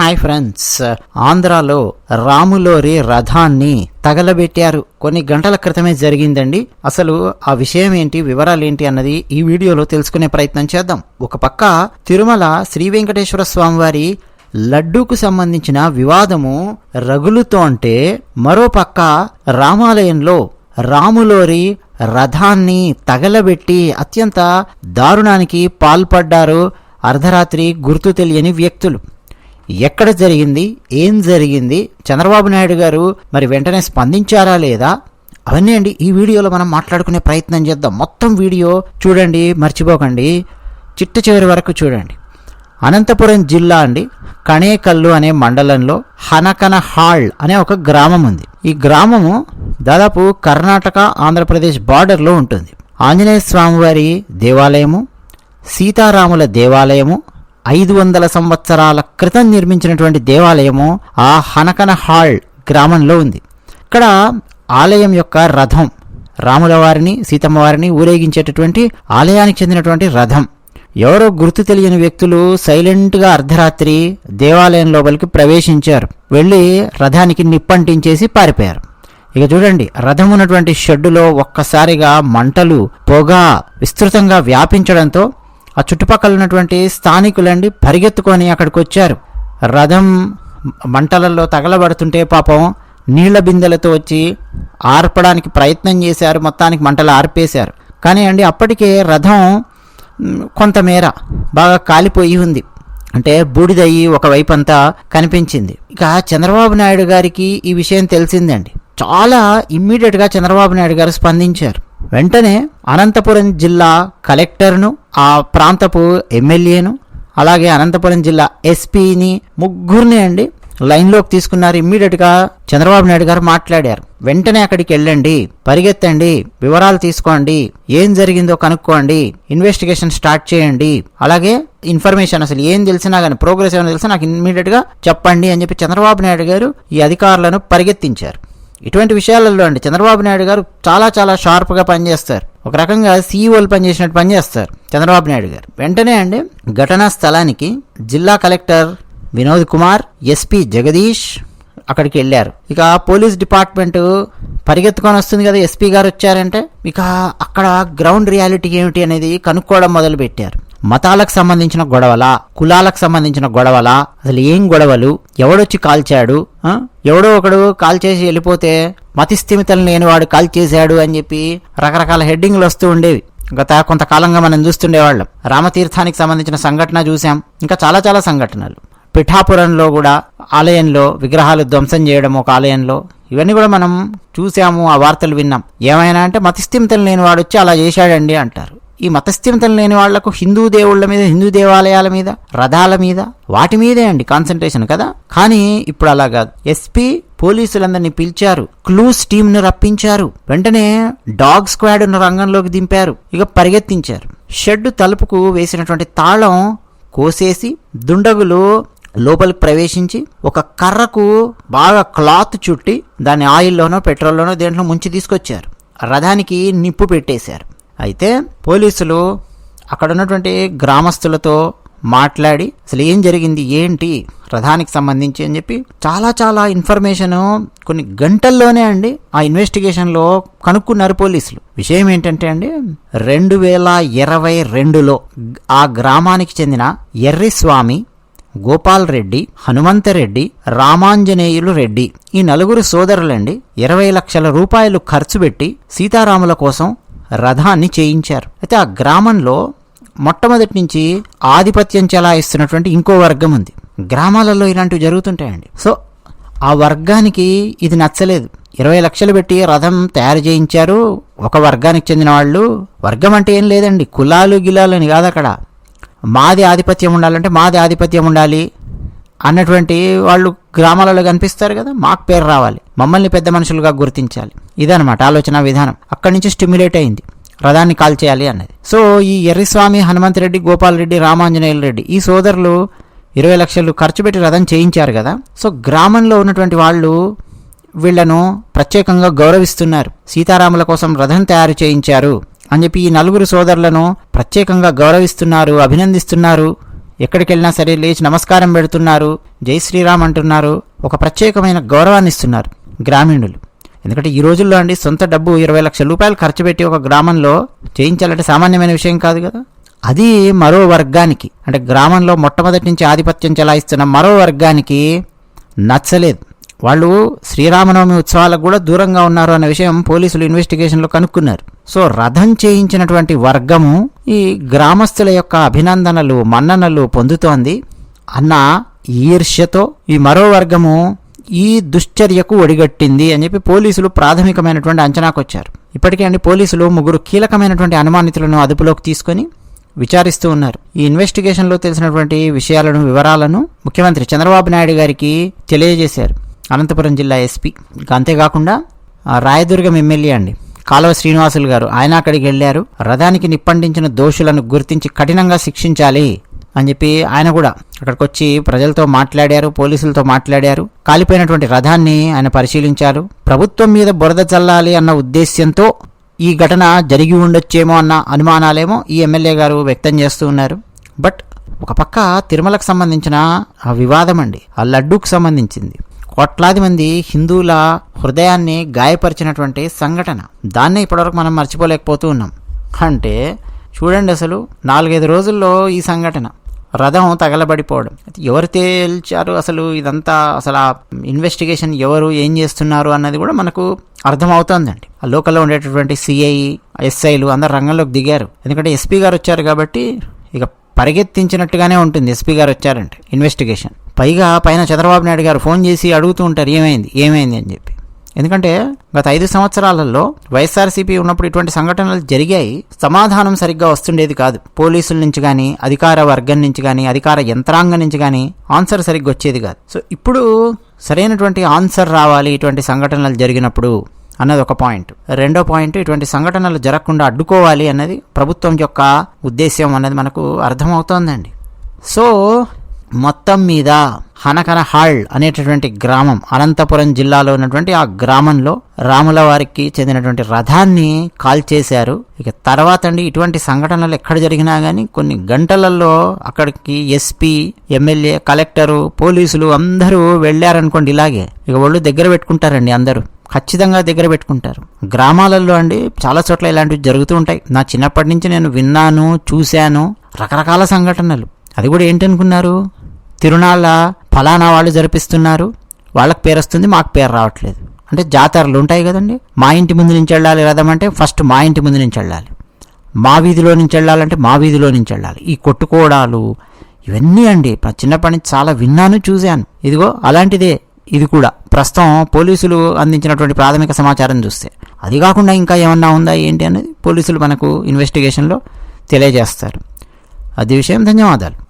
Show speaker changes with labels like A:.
A: Hi friends. ఆంధ్రాలో రాములోరి రథాన్ని తగలబెట్టారు. కొన్ని గంటల క్రితమే జరిగిందండి. అసలు ఆ విషయం ఏంటి వివరాలు ఏంటి అన్నది ఈ వీడియోలో తెలుసుకునే ప్రయత్నం చేద్దాం. ఒక పక్క తిరుమల శ్రీ వెంకటేశ్వర స్వామివారి లడ్డూకు సంబంధించిన వివాదము రగులుతో అంటే మరో పక్క రామాలయంలో రాములోరి రథాన్ని తగలబెట్టి అత్యంత దారుణానికి పాల్పడ్డారు అర్ధరాత్రి గుర్తు తెలియని వ్యక్తులు. ఎక్కడ జరిగింది? ఏం జరిగింది? చంద్రబాబు నాయుడు గారు మరి వెంటనే స్పందించారా లేదా? అవన్నీ అండి ఈ వీడియోలో మనం మాట్లాడుకునే ప్రయత్నం చేద్దాం. మొత్తం వీడియో చూడండి మర్చిపోకండి. చిట్ట చివరి వరకు చూడండి. అనంతపురం జిల్లా అండి కణేకల్లు అనే మండలంలో హనకనహాళ్ అనే ఒక గ్రామం ఉంది. ఈ గ్రామము దాదాపు కర్ణాటక ఆంధ్రప్రదేశ్ బార్డర్లో ఉంటుంది. ఆంజనేయ స్వామివారి దేవాలయము సీతారాముల దేవాలయము ఐదు వందల సంవత్సరాల క్రితం నిర్మించినటువంటి దేవాలయము ఆ హనకన హాల్ గ్రామంలో ఉంది. ఇక్కడ ఆలయం యొక్క రథం రాముల వారిని సీతమ్మ వారిని ఊరేగించేటటువంటి ఆలయానికి చెందినటువంటి రథం. ఎవరో గుర్తు తెలియని వ్యక్తులు సైలెంట్గా అర్ధరాత్రి దేవాలయం లోపలికి ప్రవేశించారు. వెళ్ళి రథానికి నిప్పంటించేసి పారిపోయారు. ఇక చూడండి రథం ఉన్నటువంటి షెడ్డులో ఒక్కసారిగా మంటలు పొగ విస్తృతంగా వ్యాపించడంతో ఆ చుట్టుపక్కల ఉన్నటువంటి స్థానికులండి పరిగెత్తుకొని అక్కడికి వచ్చారు రథం మంటలలో తగలబడుతుంటే పాపం నీళ్ళ బిందెలతో వచ్చి ఆర్పడానికి ప్రయత్నం చేశారు. మొత్తానికి మంటలు ఆర్పేశారు. కానీ అండి అప్పటికే రథం కొంతమేర బాగా కాలిపోయి ఉంది. అంటే బూడిదయ్యి ఒకవైపు అంతా కనిపించింది. ఇక చంద్రబాబు నాయుడు గారికి ఈ విషయం తెలిసిందండి. చాలా ఇమ్మీడియట్గా చంద్రబాబు నాయుడు గారు స్పందించారు. వెంటనే అనంతపురం జిల్లా కలెక్టర్ను ఆ ప్రాంతపు ఎమ్మెల్యేను అలాగే అనంతపురం జిల్లా ఎస్పీని ముగ్గురిని అండి లైన్లోకి తీసుకున్నారు. ఇమ్మీడియట్గా చంద్రబాబు నాయుడు గారు మాట్లాడారు. వెంటనే అక్కడికి వెళ్ళండి పరిగెత్తండి వివరాలు తీసుకోండి ఏం జరిగిందో కనుక్కోండి ఇన్వెస్టిగేషన్ స్టార్ట్ చేయండి. అలాగే ఇన్ఫర్మేషన్ అసలు ఏం తెలిసినా కానీ ప్రోగ్రెస్ ఏమైనా తెలిసినా నాకు ఇమ్మీడియట్గా చెప్పండి అని చెప్పి చంద్రబాబు నాయుడు గారు ఈ అధికారులను పరిగెత్తించారు. ఇటువంటి విషయాలలో అండి చంద్రబాబు నాయుడు గారు చాలా చాలా షార్ప్గా పనిచేస్తారు. ఒక రకంగా సీఈఓలు పనిచేసినట్టు పనిచేస్తారు చంద్రబాబు నాయుడు గారు. వెంటనే అండి ఘటనా స్థలానికి జిల్లా కలెక్టర్ వినోద్ కుమార్ ఎస్పీ జగదీష్ అక్కడికి వెళ్ళారు. ఇక పోలీస్ డిపార్ట్మెంట్ పరిగెత్తుకొని వస్తుంది కదా ఎస్పీ గారు వచ్చారంటే ఇక అక్కడ గ్రౌండ్ రియాలిటీ ఏమిటి అనేది కనుక్కోవడం మొదలు పెట్టారు మతాలకు సంబంధించిన గొడవలా కులాలకు సంబంధించిన గొడవలా అసలు ఏం గొడవలు ఎవడొచ్చి కాల్చాడు ఎవడో ఒకడు కాల్ చేసి వెళ్ళిపోతే మతిస్థిమితలు లేనివాడు కాల్ చేశాడు అని చెప్పి రకరకాల హెడ్డింగ్లు వస్తూ ఉండేవి. గత కొంతకాలంగా మనం చూస్తుండేవాళ్ళం. రామతీర్థానికి సంబంధించిన సంఘటన చూసాం ఇంకా చాలా చాలా సంఘటనలు. పిఠాపురంలో కూడా ఆలయంలో విగ్రహాలు ధ్వంసం చేయడం ఒక ఆలయంలో. ఇవన్నీ కూడా మనం చూసాము ఆ వార్తలు విన్నాం. ఏమైనా అంటే మతస్థిమితం లేని వాడు వచ్చి అలా చేశాడండి అంటారు. ఈ మతస్థిమితలు లేని వాళ్ళకు హిందూ దేవుళ్ళ మీద హిందూ దేవాలయాల మీద రథాల మీద వాటి మీదే అండి కాన్సన్ట్రేషన్ కదా? కానీ ఇప్పుడు అలా కాదు. ఎస్పీ పోలీసులందరినీ పిలిచారు క్లూస్ టీంను రప్పించారు వెంటనే డాగ్ స్క్వాడ్ను రంగంలోకి దింపారు ఇక పరిగెత్తించారు. షెడ్ తలుపుకు వేసినటువంటి తాళం కోసేసి దుండగులు లోపలికి ప్రవేశించి ఒక కర్రకు బాగా క్లాత్ చుట్టి దాన్ని ఆయిల్లోనో పెట్రోల్లోనో దేంట్లో ముంచి తీసుకొచ్చారు. రథానికి నిప్పు పెట్టేశారు. అయితే పోలీసులు అక్కడ ఉన్నటువంటి గ్రామస్తులతో మాట్లాడి అసలు ఏం జరిగింది? ఏంటి? రథానికి సంబంధించి అని చెప్పి చాలా చాలా ఇన్ఫర్మేషన్ కొన్ని గంటల్లోనే అండి ఆ ఇన్వెస్టిగేషన్లో కనుక్కున్నారు పోలీసులు. విషయం ఏంటంటే అండి రెండు వేల ఇరవై రెండులో ఆ గ్రామానికి చెందిన ఎర్రిస్వామి గోపాల్ రెడ్డి హనుమంతరెడ్డి రామాంజనేయులు రెడ్డి. ఈ నలుగురు సోదరులండి ఇరవై లక్షల రూపాయలు ఖర్చు పెట్టి సీతారాముల కోసం రథాన్ని చేయించారు. అయితే ఆ గ్రామంలో మొట్టమొదటి నుంచి ఆధిపత్యం చెలాయిస్తున్నటువంటి ఇంకో వర్గం ఉంది. గ్రామాలలో ఇలాంటివి జరుగుతుంటాయండి. సో ఆ వర్గానికి ఇది నచ్చలేదు. ఇరవై లక్షలు పెట్టి రథం తయారు చేయించారు. ఒక వర్గానికి చెందిన వాళ్ళు. వర్గం అంటే ఏం లేదండి. కులాలు గిలాలు అని కాదు అక్కడ. మాది ఆధిపత్యం ఉండాలంటే మాది ఆధిపత్యం ఉండాలి అన్నటువంటి వాళ్ళు గ్రామాలలో కనిపిస్తారు కదా మాకు పేరు రావాలి. మమ్మల్ని పెద్ద మనుషులుగా గుర్తించాలి. ఇదనమాట ఆలోచన విధానం. అక్కడి నుంచి స్టిమ్యులేట్ అయింది. రథాన్ని కాల్ చేయాలి అన్నది. సో ఈ ఎర్రిస్వామి హనుమంతరెడ్డి గోపాల్ రెడ్డి రామాంజనేయుల రెడ్డి ఈ సోదరులు ఇరవై లక్షలు ఖర్చు పెట్టి రథం చేయించారు కదా. సో గ్రామంలో ఉన్నటువంటి వాళ్ళు వీళ్ళను ప్రత్యేకంగా గౌరవిస్తున్నారు. సీతారాముల కోసం రథం తయారు చేయించారు. అని చెప్పి ఈ నలుగురు సోదరులను ప్రత్యేకంగా గౌరవిస్తున్నారు అభినందిస్తున్నారు. ఎక్కడికెళ్ళినా సరే లేచి నమస్కారం పెడుతున్నారు. జై శ్రీరామ్ అంటున్నారు. ఒక ప్రత్యేకమైన గౌరవాన్ని ఇస్తున్నారు గ్రామీణులు. ఎందుకంటే ఈ రోజుల్లో అండి సొంత డబ్బు ఇరవై లక్షల రూపాయలు ఖర్చు పెట్టి ఒక గ్రామంలో చేయించాలంటే సామాన్యమైన విషయం కాదు కదా? అది మరో వర్గానికి అంటే గ్రామంలో మొట్టమొదటి నుంచి ఆధిపత్యం చెలాయిస్తున్న మరో వర్గానికి నచ్చలేదు. వాళ్ళు శ్రీరామనవమి ఉత్సవాలకు కూడా దూరంగా ఉన్నారు అన్న విషయం పోలీసులు ఇన్వెస్టిగేషన్లో కనుక్కున్నారు. సో రథం చేయించినటువంటి వర్గము ఈ గ్రామస్తుల యొక్క అభినందనలు మన్ననలు పొందుతోంది. అన్న ఈర్ష్యతో ఈ మరో వర్గము ఈ దుశ్చర్యకు ఒడిగట్టింది అని చెప్పి పోలీసులు ప్రాథమికమైనటువంటి అంచనాకు వచ్చారు. ఇప్పటికే అండి పోలీసులు ముగ్గురు కీలకమైనటువంటి అనుమానితులను అదుపులోకి తీసుకొని విచారిస్తూ ఉన్నారు. ఈ ఇన్వెస్టిగేషన్లో తెలిసినటువంటి విషయాలను వివరాలను ముఖ్యమంత్రి చంద్రబాబు నాయుడు గారికి తెలియజేశారు. అనంతపురం జిల్లా ఎస్పీ. అంతేకాకుండా రాయదుర్గం ఎమ్మెల్యే అండి. కాలువ శ్రీనివాసులు గారు. ఆయన అక్కడికి వెళ్ళారు. రథానికి నిప్పండించిన దోషులను గుర్తించి కఠినంగా శిక్షించాలి అని చెప్పి ఆయన కూడా అక్కడికి వచ్చి ప్రజలతో మాట్లాడారు పోలీసులతో మాట్లాడారు. కాలిపోయినటువంటి రథాన్ని ఆయన పరిశీలించారు. ప్రభుత్వం మీద బురద చల్లాలి అన్న ఉద్దేశ్యంతో ఈ ఘటన జరిగి ఉండొచ్చేమో అన్న అనుమానాలేమో ఈ ఎమ్మెల్యే గారు వ్యక్తం చేస్తూ ఉన్నారు. బట్ ఒక పక్క తిరుమలకు సంబంధించిన ఆ వివాదం అండి. ఆ లడ్డూకు సంబంధించింది. కోట్లాది మంది హిందువుల హృదయాన్ని గాయపరిచినటువంటి సంఘటన. దాన్నే ఇప్పటివరకు మనం మర్చిపోలేకపోతూ ఉన్నాం. అంటే చూడండి అసలు నాలుగైదు రోజుల్లో ఈ సంఘటన. రథం తగలబడిపోవడం. ఎవరు తేల్చారు అసలు ఇదంతా? అసలు ఆ ఇన్వెస్టిగేషన్ ఎవరు ఏం చేస్తున్నారు అన్నది కూడా మనకు అర్థమవుతోందండి. ఆ లోకల్లో ఉండేటటువంటి సిఐ ఎస్ఐలు అందరు రంగంలోకి దిగారు. ఎందుకంటే ఎస్పీ గారు వచ్చారు కాబట్టి ఇక పరిగెత్తించినట్టుగానే ఉంటుంది. ఎస్పీ గారు వచ్చారంటే. ఇన్వెస్టిగేషన్. పైగా పైన చంద్రబాబు నాయుడు గారు ఫోన్ చేసి అడుగుతూ ఉంటారు ఏమైంది? ఏమైంది? అని చెప్పి. ఎందుకంటే గత ఐదు సంవత్సరాలలో వైఎస్ఆర్సీపీ ఉన్నప్పుడు ఇటువంటి సంఘటనలు జరిగాయి. సమాధానం సరిగ్గా వస్తుండేది కాదు. పోలీసుల నుంచి కానీ అధికార వర్గం నుంచి కానీ అధికార యంత్రాంగం నుంచి కానీ ఆన్సర్ సరిగ్గా వచ్చేది కాదు. సో ఇప్పుడు సరైనటువంటి ఆన్సర్ రావాలి ఇటువంటి సంఘటనలు జరిగినప్పుడు అన్నది ఒక పాయింట్. రెండో పాయింట్ ఇటువంటి సంఘటనలు జరగకుండా అడ్డుకోవాలి అన్నది ప్రభుత్వం యొక్క ఉద్దేశ్యం అన్నది మనకు అర్థమవుతోందండి. సో మొత్తం మీద హనకనహాళ్ అనేటటువంటి గ్రామం అనంతపురం జిల్లాలో ఉన్నటువంటి ఆ గ్రామంలో రాముల వారికి చెందినటువంటి రథాన్ని కాల్చేశారు. ఇక తర్వాత అండి ఇటువంటి సంఘటనలు ఎక్కడ జరిగినా కానీ కొన్ని గంటలలో అక్కడికి ఎస్పీ ఎమ్మెల్యే కలెక్టరు పోలీసులు అందరూ వెళ్ళారనుకోండి ఇలాగే. ఇక వాళ్ళు దగ్గర పెట్టుకుంటారండి అందరూ. ఖచ్చితంగా దగ్గర పెట్టుకుంటారు. గ్రామాలలో అండి చాలా చోట్ల ఇలాంటివి జరుగుతూ ఉంటాయి. నా చిన్నప్పటి నుంచి నేను విన్నాను చూశాను రకరకాల సంఘటనలు. అది కూడా ఏంటనుకున్నారు? తిరునాళ్ళ ఫలానా వాళ్ళు జరిపిస్తున్నారు. వాళ్ళకి పేరు వస్తుంది మాకు పేరు రావట్లేదు. అంటే జాతరలు ఉంటాయి కదండి. మా ఇంటి ముందు నుంచి వెళ్ళాలి రథమంటే ఫస్ట్ మా ఇంటి ముందు నుంచి వెళ్ళాలి. మా వీధిలో నుంచి వెళ్ళాలంటే మా వీధిలో నుంచి వెళ్ళాలి. ఈ కొట్టుకోవడాలు ఇవన్నీ అండి. చిన్నప్పటి నుంచి చాలా విన్నాను చూశాను. ఇదిగో అలాంటిదే. ఇది కూడా. ప్రస్తుతం పోలీసులు అందించినటువంటి ప్రాథమిక సమాచారం చూస్తే. అది కాకుండా ఇంకా ఏమన్నా ఉందా ఏంటి అనేది పోలీసులు మనకు ఇన్వెస్టిగేషన్లో తెలియజేస్తారు. అది విషయం. ధన్యవాదాలు.